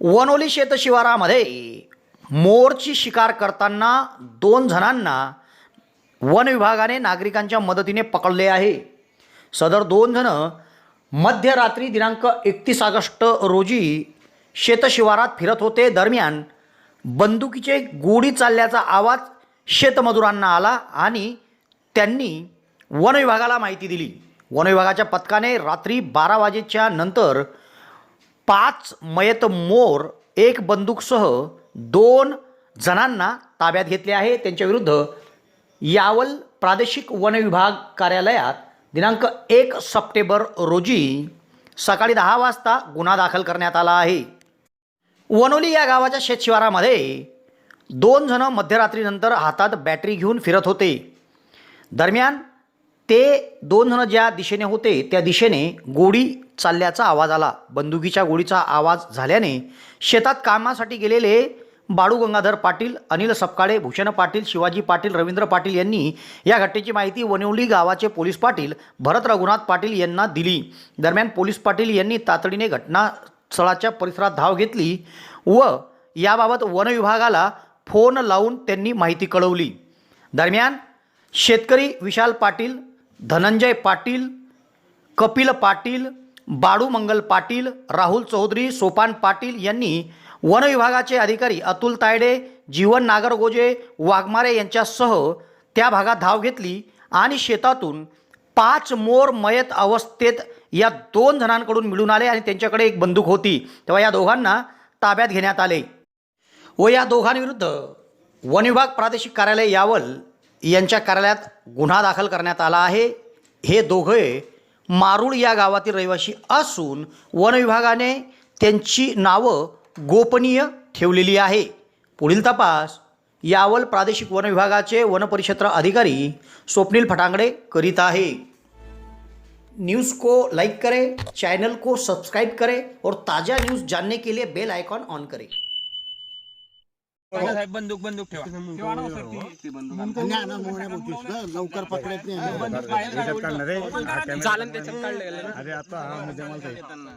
वनोली शेतशिवारामध्ये मोरची शिकार करताना दोन जणांना वन विभागाने नागरिकांच्या मदतीने पकडले आहे. सदर दोन जण मध्यरात्री दिनांक एकतीस ऑगस्ट रोजी शेतशिवारात फिरत होते. दरम्यान बंदुकीचे गोडी चालल्याचा आवाज शेतमजुरांना आला आणि त्यांनी वन विभागाला माहिती दिली. वन विभागाच्या पथकाने रात्री बारा वाजेच्या नंतर पाच मयत मोर एक बंदूकसह दोन जणांना ताब्यात घेतले आहे. त्यांच्याविरुद्ध यावल प्रादेशिक वन विभाग कार्यालयात दिनांक एक सप्टेंबर रोजी सकाळी दहा वाजता गुन्हा दाखल करण्यात आला आहे. वनोली या गावाच्या शेतशिवारामध्ये दोन जण मध्यरात्रीनंतर हातात बॅटरी घेऊन फिरत होते. दरम्यान ते दोन जण ज्या दिशेने होते त्या दिशेने गोळी चालल्याचा आवाज आला. बंदुकीच्या गोळीचा आवाज झाल्याने शेतात कामासाठी गेलेले बाळू गंगाधर पाटील अनिल सपकाळे भूषण पाटील शिवाजी पाटील रवींद्र पाटील यांनी या घटनेची माहिती वनिवली गावाचे पोलीस पाटील भरत रघुनाथ पाटील यांना दिली. दरम्यान पोलीस पाटील यांनी तातडीने घटनास्थळाच्या परिसरात धाव घेतली व याबाबत वनविभागाला फोन लावून त्यांनी माहिती कळवली. दरम्यान शेतकरी विशाल पाटील धनंजय पाटील कपिल पाटील बाळू मंगल पाटील राहुल चौधरी सोपान पाटील यांनी वन विभागाचे अधिकारी अतुल तायडे जीवन नागरगोजे वाघमारे यांच्यासह त्या भागात धाव घेतली आणि शेतातून पाच मोर मयत अवस्थेत या दोन जणांकडून मिळून आले आणि त्यांच्याकडे एक बंदूक होती. तेव्हा या दोघांना ताब्यात घेण्यात आले. व या दोघांविरुद्ध वन विभाग प्रादेशिक कार्यालय यावल यांच्या कार्यालयात गुन्हा दाखल करण्यात आला आहे. हे दोघे मारूळ या गावातील रहिवासी असून वन विभागाने त्यांची नावं गोपनीय ठेवलेली आहे. पुढील तपास यावल प्रादेशिक वन विभागाचे वनपरिक्षेत्र अधिकारी स्वप्नील फटांगडे करीत आहे. न्यूज़ को लाइक करें चैनल को सब्सक्राइब करें और ताज़ा न्यूज़ जानने के लिए बेल आइकॉन ऑन करें। साहेब बंदूक बंदूक ठेवा. ना लवकर पकडत नाही. चालन त्याच्यात काढलं अरे आता हा मुद्दा मला